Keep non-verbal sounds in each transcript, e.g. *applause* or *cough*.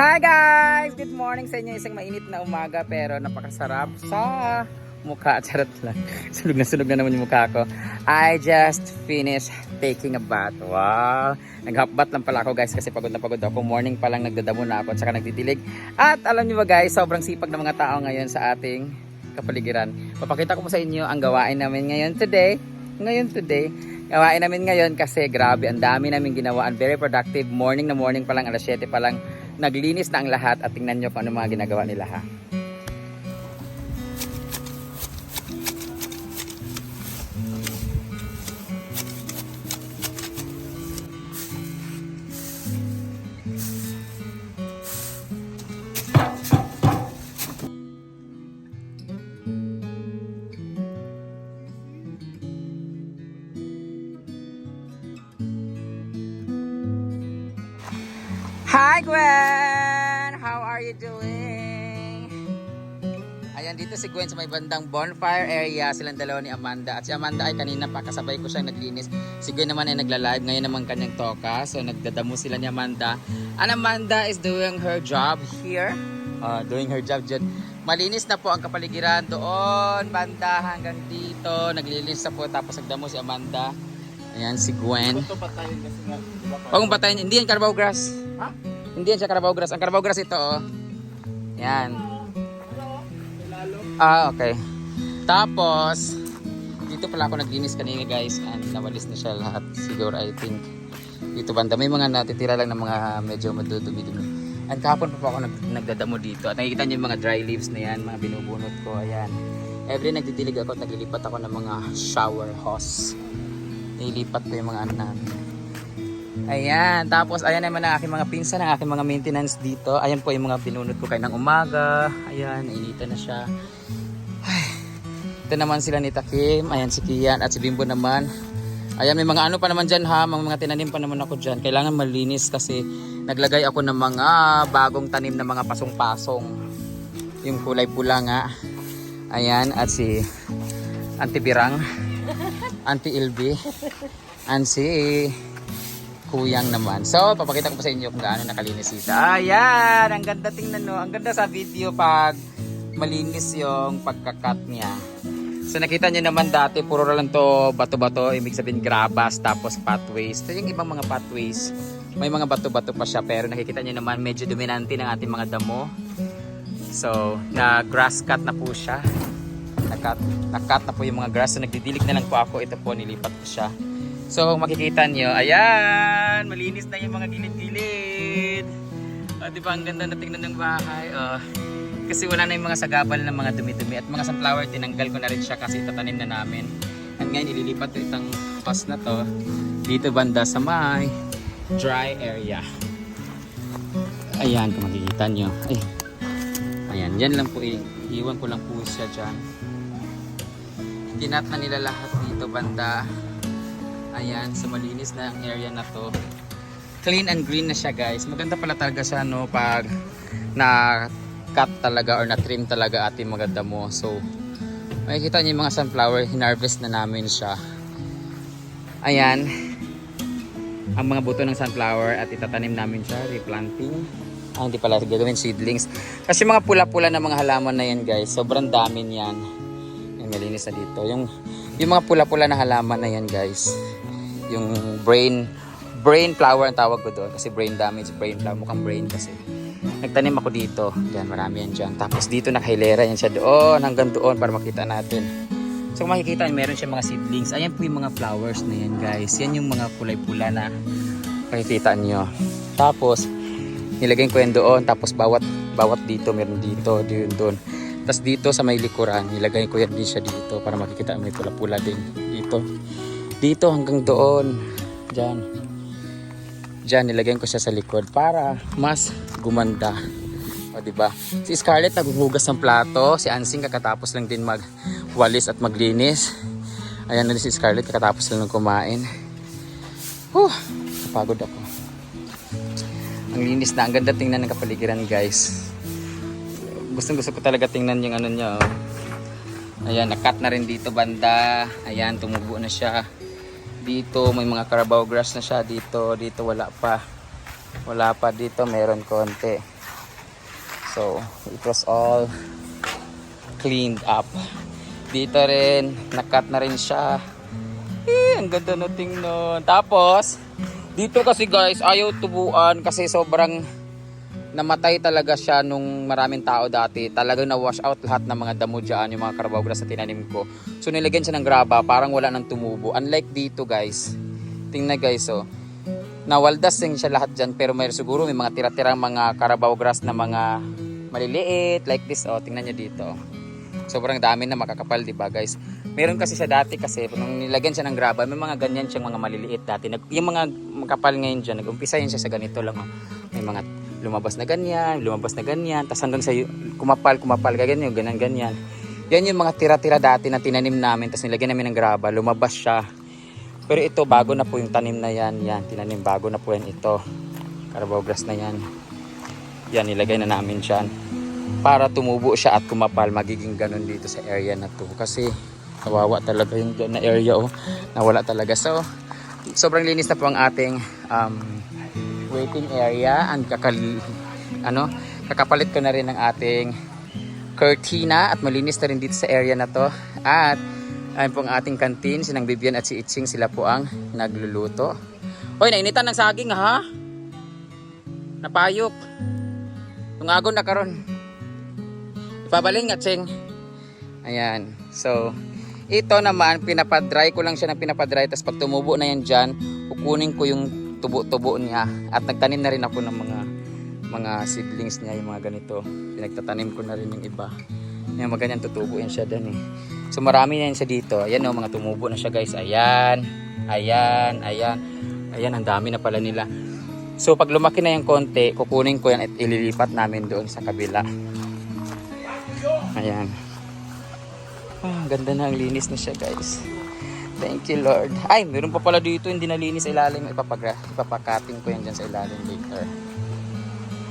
Hi guys! Good morning sa inyo. Isang mainit na umaga pero napakasarap sa mukha. *laughs* Charot lang. Sunog na sunog na naman yung mukha ko. I just finished taking a bath. Wow! Nag-hot lang pala ako guys kasi pagod na pagod ako. Morning pa lang nagdadamo na ako at saka nagtitilig. At alam niyo ba guys, sobrang sipag ng mga tao ngayon sa ating kapaligiran. Papakita ko po sa inyo ang gawain namin ngayon today. Ngayon today. Gawain namin ngayon kasi grabe, ang dami namin ginawa. And very productive. Morning na morning pa lang, alas 7 pa lang. Naglinis na ang lahat at tingnan nyo kung ano mga ginagawa nila ha. Hi Gwen! How are you doing? Ayan dito si Gwen sa may bandang bonfire area. Silang dalawa ni Amanda. At si Amanda ay kanina pa kasabay ko siyang naglinis. Si Gwen naman ay nagla-live. Ngayon naman kanyang toka. So nagdadamo sila ni Amanda. And Amanda is doing her job here. Uh, doing her job dyan. Malinis na po ang kapaligiran doon. Banda hanggang dito. Naglilinis na po. Tapos nagdamo si Amanda. Ayan si Gwen. Ito patayin kasi nga. Huwag mong patayin. Hindi yan Carabao grass. Ha? Hindi yan siya Carabao grass. Ang Carabao grass ito, oh. Yan. Ah, okay. Tapos, dito pala ako naglinis kanina guys. And nawalis na siya lahat. Siguro, I think. Dito banda. May mga natitira lang ng mga medyo madudumi-dumi. And kahapon pa po ako nag nagdadamo dito. At nakikita niyo yung mga dry leaves na yan. Mga binubunot ko. Ayan. Every nagdidilig ako at naglilipat ako ng mga shower hose. Nilipat ko yung mga ano namin. Ayan, tapos ayan naman ang aking mga pinsan, ang aking mga maintenance dito. Ayan po yung mga binunot ko kayo ng umaga. Ayan, nainitan na siya. Ay, ito naman sila ni Takim, ayan si Kian at si Bimbo naman. Ayan, may mga ano pa naman dyan ha, mga, mga tinanim pa naman ako dyan. Kailangan malinis kasi naglagay ako ng mga bagong tanim na mga pasong-pasong. Yung kulay pula nga. Ayan, at si Auntie Birang, Auntie Ilby, and si Kuyang naman. So, papakita ko pa sa inyo kung gaano nakalinis ito. Ayan! Ang ganda tingnan no. Ang ganda sa video pag malinis yung pagkakat niya. So, nakita niyo naman dati, puro lang to bato-bato. Ibig sabihin grabas, tapos pathways. Ito yung ibang mga pathways. May mga bato-bato pa siya. Pero nakikita niyo naman, medyo dominante ng ating mga damo. So, na grass cut na po siya. Nakat, nakat na po yung mga grass. So, nagdidilig na lang po ako. Ito po, nilipat ko siya. So, makikita nyo, ayan, malinis na yung mga gilid-gilid. O, di ba, ang ganda na tingnan ng bahay. O, kasi wala na yung mga sagabal ng mga dumi-dumi. At mga sunflower, tinanggal ko na rin siya kasi tatanim na namin. At ngayon, ililipat ko itong house na to dito banda sa may dry area. Ayan, kung makikita nyo. Ay, ayan, yan lang po. i- Iwan ko lang po siya dyan. Tinat na nila lahat dito banda. Ayan, so malinis na ang area na to. Clean and green na siya guys. Maganda pala talaga siya no pag na cut talaga or na trim talaga ating mga damo. So makikita niyo yung mga sunflower, hinarvest na namin siya. Ayan. Ang mga buto ng sunflower at itatanim namin siya, replanting. Ah, hindi pala gagawin seedlings. Kasi mga pula-pula na mga halaman na yan guys, sobrang dami niyan. Yung malinis na dito. Yung yung mga pula-pula na halaman na yan guys yung brain brain flower ang tawag ko doon. Kasi brain damage brain flower mukhang brain kasi. Nagtanim ako dito. Yan marami yan dyan. Tapos dito nakahilera yan siya doon hanggang doon para makita natin. So kung makikita nyo, meron siya mga seedlings. Ayan po yung mga flowers na yan guys. Yan yung mga kulay pula na makikita nyo tapos nilagay ko yan doon. Tapos bawat bawat dito meron dito doon doon. Tapos dito sa may likuran, nilagay ko yan din siya dito para makikita may pula-pula din dito. Dito hanggang doon. Diyan. Diyan, nilagay ko siya sa likod para mas gumanda. O, di ba? Si Scarlett naghuhugas ng plato. Si Ansing kakatapos lang din magwalis at maglinis. Ayan na si Scarlett kakatapos lang ng kumain. Huh, napagod ako. Ang linis na. Ang ganda tingnan ng kapaligiran guys gustong gusto ko talaga tingnan yung ano niya. Oh. Ayan, nakat na rin dito banda. Ayan, tumubo na siya. Dito, may mga carabao grass na siya dito. Dito, wala pa. Wala pa dito, meron konti. So, it was all cleaned up. Dito rin, nakat na rin siya. Eh, ang ganda na tingnan. Tapos, dito kasi guys, ayaw tubuan kasi sobrang namatay talaga siya nung maraming tao dati. Talagang na-wash out lahat ng mga damo dyan, yung mga carabao grass na tinanim ko. So nilagyan siya ng graba, parang wala nang tumubo. Unlike dito guys, tingnan guys oh. Nawaldas din siya lahat dyan pero may siguro may mga tira-tirang mga carabao grass na mga maliliit like this oh. Tingnan niyo dito. Sobrang dami na makakapal, di ba guys? Meron kasi siya dati kasi nung nilagyan siya ng graba, may mga ganyan siyang mga maliliit dati. Nag, yung mga makapal ngayon dyan, nag-umpisa yun siya sa ganito lang. Oh. May mga lumabas na ganyan, lumabas na ganyan, tapos hanggang sa kumapal, kumapal, ganyan, ganyan, ganyan. Yan yung mga tira-tira dati na tinanim namin, tapos nilagyan namin ng graba, lumabas siya. Pero ito, bago na po yung tanim na yan, yan, tinanim, bago na po yan ito. Carabao grass na yan. Yan, nilagay na namin dyan. Para tumubo siya at kumapal, magiging ganun dito sa area na to. Kasi, kawawa talaga yung na area, oh. Nawala talaga. So, sobrang linis na po ang ating um, waiting area. And kakal ano kakapalit ko na rin ng ating curtina at malinis na rin dito sa area na to. At ayun po ang ating kantin sinang Bibian at si Itching sila po ang nagluluto. Hoy nainitan ng saging ha? Napayok. Tungagon na karon. Ipabaling nga Cheng ayan. So ito naman pinapadry ko lang siya ng pinapadry. Tapos pag tumubo na yan dyan kukunin ko yung tubo-tubo niya. At nagtanim na rin ako ng mga mga seedlings niya yung mga ganito. Pinagtatanim ko na rin yung iba. Yung mga ganyan tutubo yan siya dyan eh. So marami na yan siya dito. Ayan o mga tumubo na siya guys. Ayan ayan ayan. Ayan ang dami na pala nila. So pag lumaki na yung konti kukunin ko yan at ililipat namin doon sa kabila. Ayan. Ah, ganda na ang linis na siya guys Thank you, Lord. Ay, meron pa pala dito, hindi nalinis sa ilalim. Ipapagra ipapakating ko yan dyan sa ilalim later.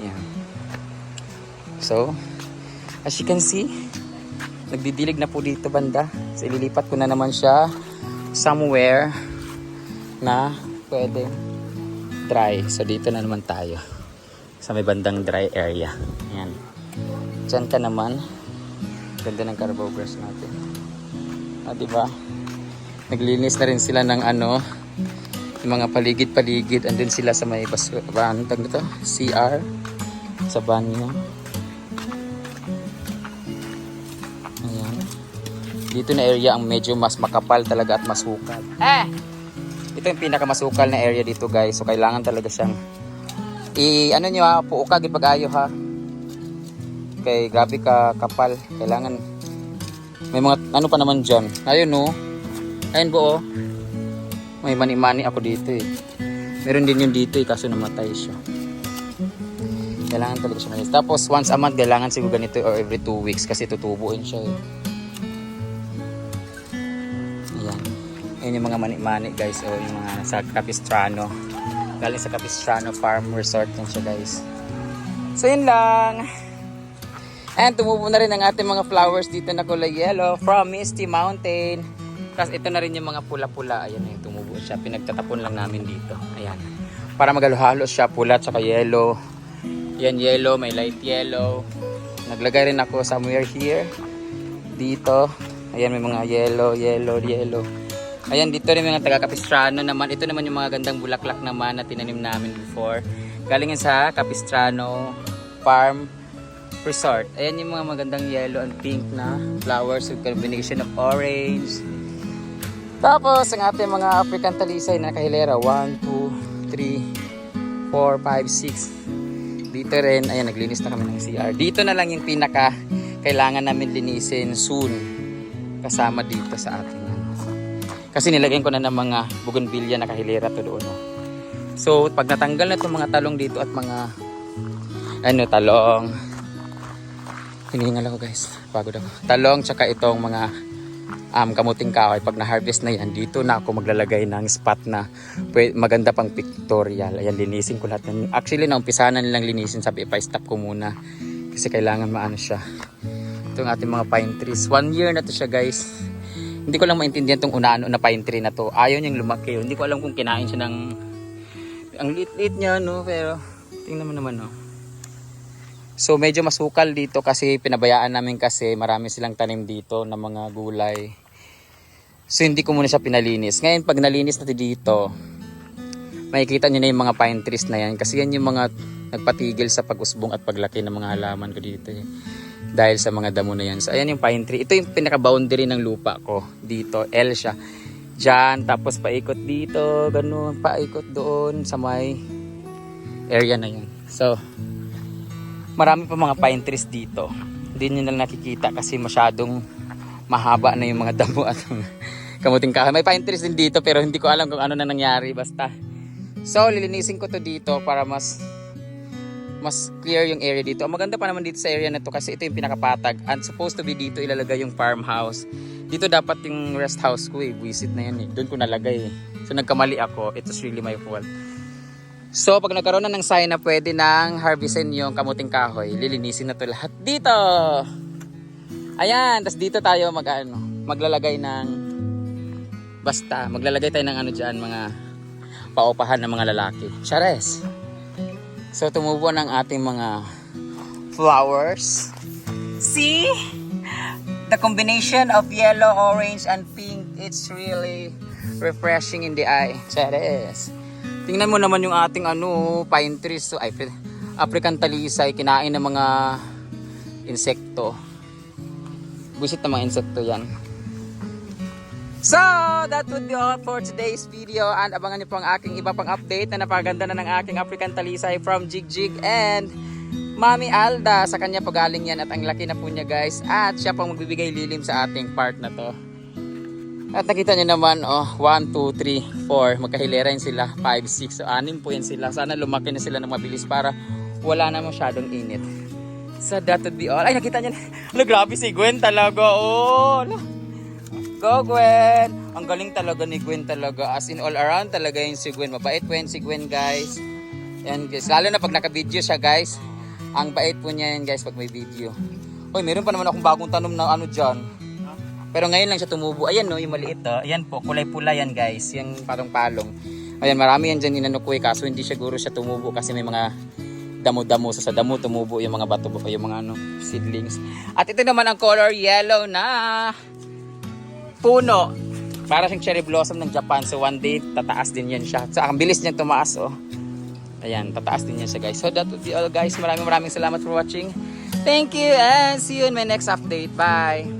Yan. So, as you can see, nagdidilig na po dito banda. So, ililipat ko na naman siya somewhere na pwede dry. So, dito na naman tayo. Sa may bandang dry area. Yan. Diyan ka naman. Ganda ng carabao grass natin. Ah, diba? Naglinis na rin sila ng ano yung mga paligid-paligid. Andun sila sa may bas ba, ano nito? CR sa banyo ayan. Dito na area ang medyo mas makapal talaga at masukal. Eh! Ito yung pinakamasukal na area dito guys. So kailangan talaga siyang i ano nyo ha puo ka gipag-ayo ha? Kay grabe ka kapal. Kailangan may mga ano pa naman dyan? Ayun no Ayun po oh. May mani-mani ako dito eh. Meron din yun dito eh kaso namatay siya. Kailangan talaga siya malis. Tapos once a month kailangan siguro ganito or every 2 weeks kasi tutubuin siya eh. Ayan. Yung mga mani-mani guys o yung mga sa Capistrano. Galing sa Capistrano Farm Resort yan siya guys. So yun lang. And tumubo na rin ang ating mga flowers dito na kulay yellow from Misty Mountain. Tapos ito na rin yung mga pula-pula. Ayan yung tumubo siya. Pinagtatapon lang namin dito. Ayan. Para magalo-halo siya. Pula tsaka yellow. Yan yellow. May light yellow. Naglagay rin ako somewhere here. Dito. Ayan may mga yellow, yellow, yellow. Ayan dito rin mga taga Capistrano naman. Ito naman yung mga gandang bulaklak naman na tinanim namin before. Galing sa Capistrano Farm Resort. Ayan yung mga magandang yellow and pink na flowers with combination of orange, tapos, ang ating mga African talisay na nakahilera, 1, 2, 3, 4, 5, 6. Dito rin, ayan, naglinis na kami ng CR. Dito na lang yung pinaka kailangan namin linisin soon. Kasama dito sa ating ano. Kasi nilagyan ko na ng mga bougainvillea na kahilera to doon. oh. So, pag natanggal na itong mga talong dito at mga ano, talong. Hinihingal ako guys. Pagod ako. Talong, tsaka itong mga um, kamuting kahoy. Pag na-harvest na yan dito na ako maglalagay ng spot na maganda pang pictorial. Ayan linisin ko lahat ng actually naumpisa na nilang linisin. Sabi ipa-stop ko muna. Kasi kailangan maano siya. Itong ating mga pine trees. One year na to siya guys. Hindi ko lang maintindihan tong unano na pine tree na to. Ayaw niyang lumaki. Hindi ko alam kung kinain siya ng ang liit-liit niya no? Pero tingnan mo naman no So medyo masukal dito kasi pinabayaan namin kasi marami silang tanim dito ng mga gulay. So hindi ko muna siya pinalinis. Ngayon pag nalinis natin dito, makikita nyo na yung mga pine trees na yan. Kasi yan yung mga nagpatigil sa pag-usbong at paglaki ng mga halaman ko dito. Eh. Dahil sa mga damo na yan. So ayan yung pine tree. Ito yung pinaka-boundary ng lupa ko. Dito, L siya. Diyan, tapos paikot dito, ganun, paikot doon sa may area na yan. So, marami pa mga pine trees dito. Hindi nyo na nakikita kasi masyadong mahaba na yung mga *laughs* damo at kamuting kahoy. May pine trees din dito pero hindi ko alam kung ano na nangyari basta. So lilinisin ko to dito para mas mas clear yung area dito. Ang maganda pa naman dito sa area na to kasi ito yung pinakapatag and supposed to be dito ilalagay yung farmhouse. Dito dapat yung rest house ko eh. Visit na yan eh. Doon ko nalagay eh. So nagkamali ako. It's really my fault. So, pag nagkaroon na ng sign na pwede nang harvestin yung kamuting kahoy, lilinisin na to lahat dito. Ayan, tas dito tayo mag ano, maglalagay ng basta, maglalagay tayo ng ano diyan mga paupahan ng mga lalaki. Chares. So, tumubo ng ating mga flowers. See? The combination of yellow, orange, and pink, it's really refreshing in the eye. Chares. Tingnan mo naman yung ating ano, pine trees. So, ay, African talisay, kinain ng mga insekto. Busit ng mga insekto yan. So, that would be all for today's video. And abangan niyo po ang aking iba pang update na napaganda na ng aking African talisay from Jig Jig and Mami Alda. Sa kanya pagaling yan at ang laki na po niya guys. At siya pang magbibigay lilim sa ating part na to. At nakita nyo naman, oh, 1, 2, 3, 4. Magkahilera yun sila. 5, 6. So, 6 po yan sila. Sana lumaki na sila ng mabilis para wala na masyadong init. So, that would be all. Ay, nakita nyo na. *laughs* Ano, grabe si Gwen talaga. Oh. Go, Gwen! Ang galing talaga ni Gwen talaga. As in, all around talaga yung si Gwen. Mabait po yan si Gwen, guys. Yan, guys. Lalo na pag naka-video siya, guys. Ang bait po niya yan, guys, pag may video. Uy, meron pa naman akong bagong tanom na ano dyan. Pero ngayon lang siya tumubo. Ayan no, yung maliit to. Ayan po, kulay pula yan guys. Yung palong-palong. Ayan, marami yan dyan inano ko eh. Kaso hindi siguro siya tumubo kasi may mga damo-damo. So sa damo tumubo yung mga bato ba yung mga ano, seedlings. At ito naman ang color yellow na puno. Para siyang cherry blossom ng Japan. So one day, tataas din yan siya. So ang bilis niya tumaas oh. Ayan, tataas din yan siya guys. So that would be all guys. Maraming maraming salamat for watching. Thank you and see you in my next update. Bye!